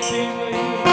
Thank you.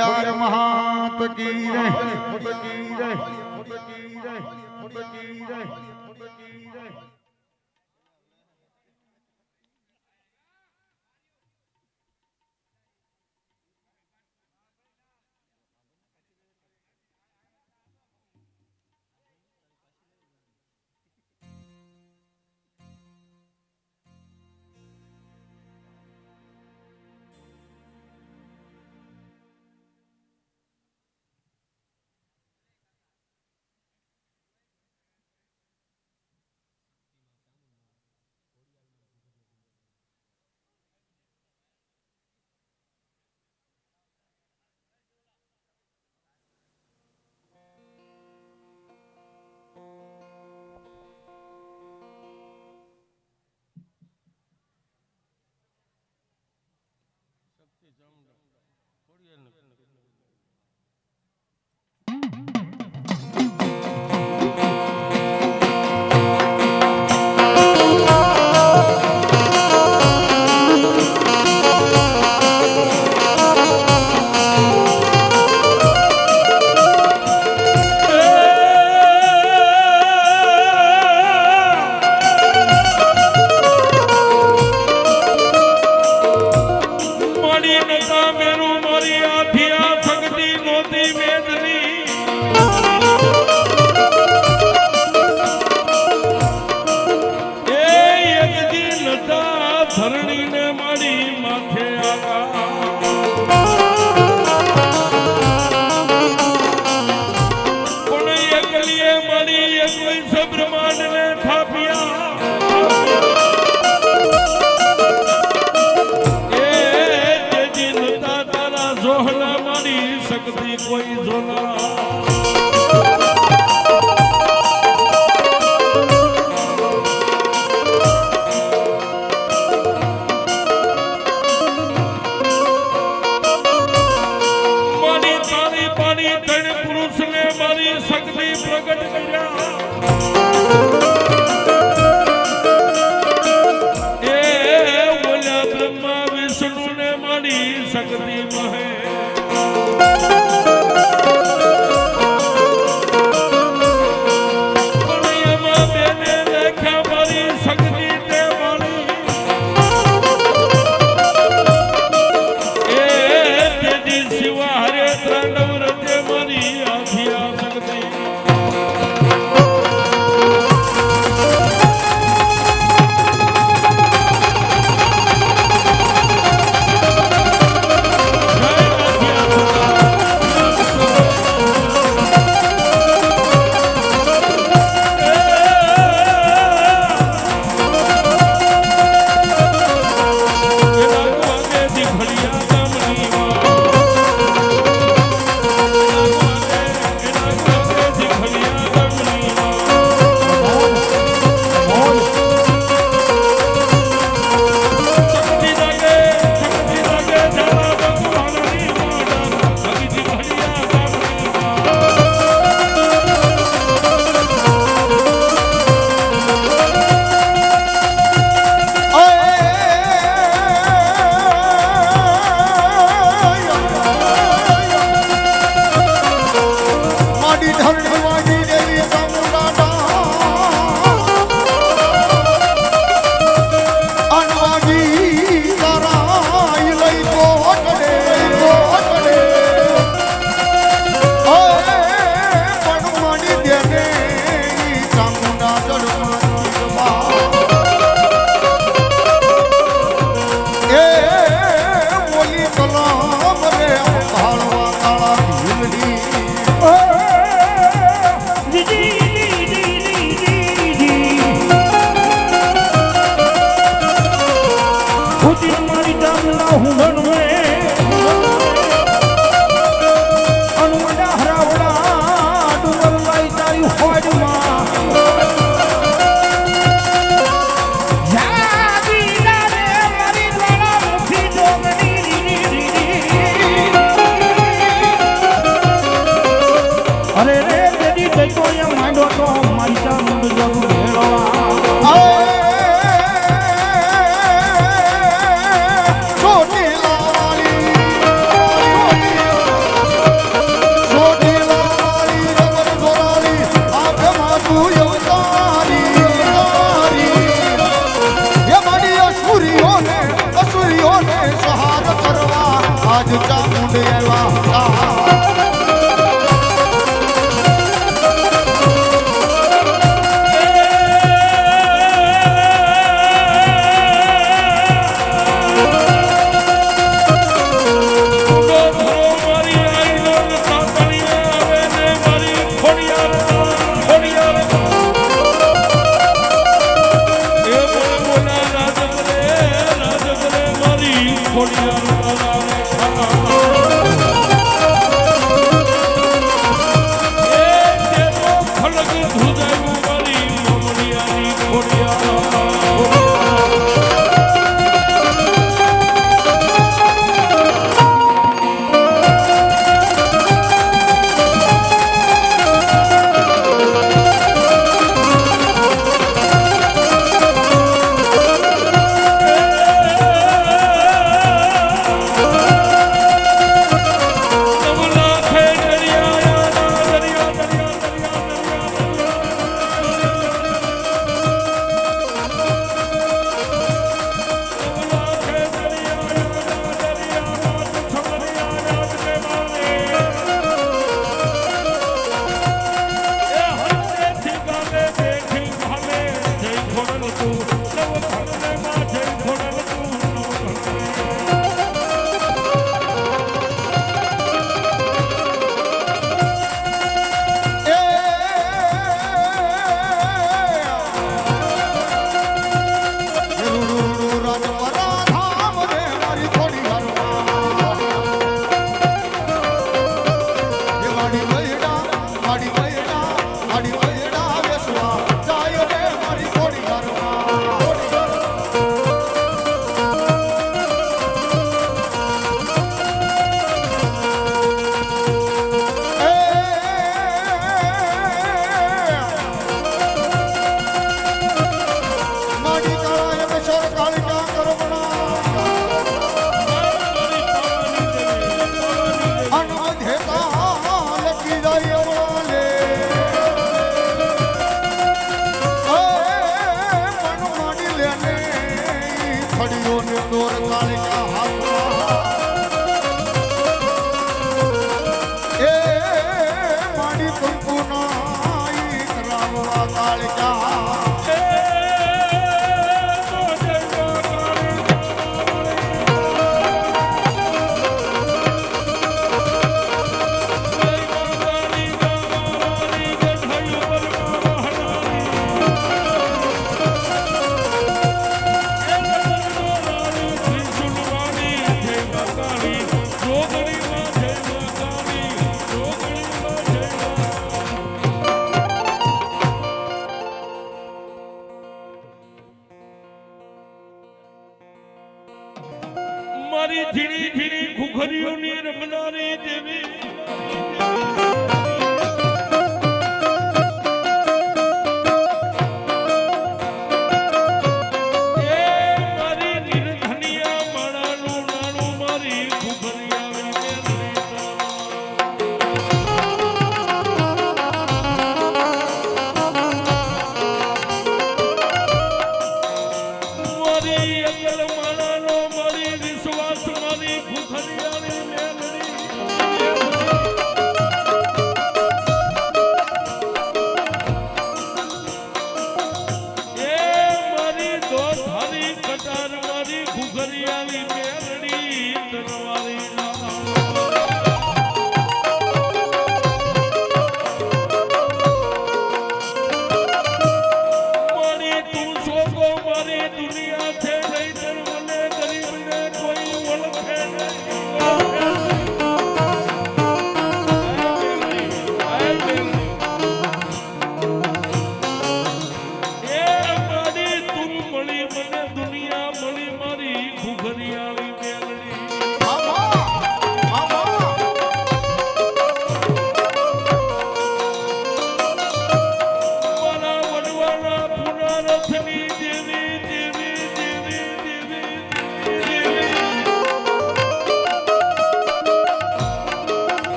Khodiyar મહાત કી જોહલા મારી શક્તિ કોઈ જોના. arrumando meia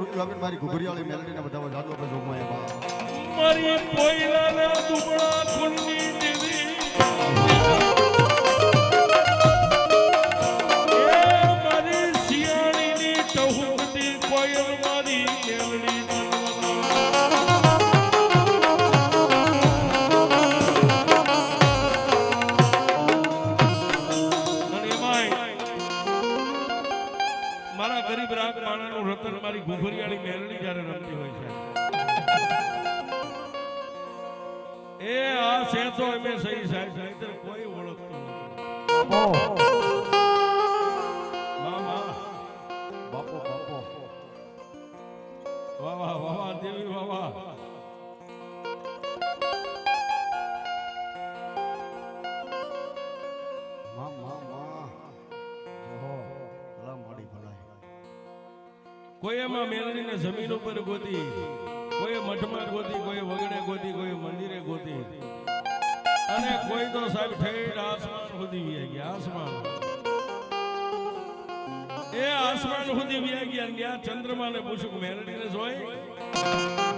શ્રુતિ આપીને મારી ઘુઘરીવાળી મેલડીને બધા જાદુ આપણે જોગમાં મારી પોઈલાના દુબળા ખુંડી કોઈ એમાં મેલડીને જમીન ઉપર ગોતી, કોઈ મઠમાં ગોતી, કોઈ વગડે ગોતી, કોઈ મંદિરે ગોતી. અને કોઈ તો સાહેબ ઠેર આસમાન સુધી વ્યા ગયા, આસમાન. એ આસમાન સુધી વ્યા ગયા ત્યાં ચંદ્રમાને પૂછ્યું મેલડીને જોઈ?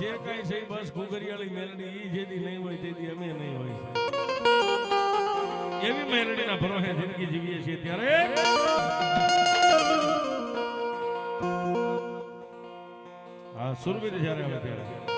જે કઈ છે બસ ઘુઘરિયાળી મેલડી, ઈ જેદી નહીં હોય તેદી અમે નહીં હોય. એવી મેલડીના ભરોસે જિંદગી જીવીએ છીએ ત્યારે. હા, સુરવીર જ્યારે આવે ત્યારે.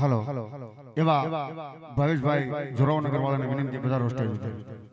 હાલો એવા ભાવેશભાઈ જોરાવનગર વાળાને વિનંતી બધા રોસ્ટેજ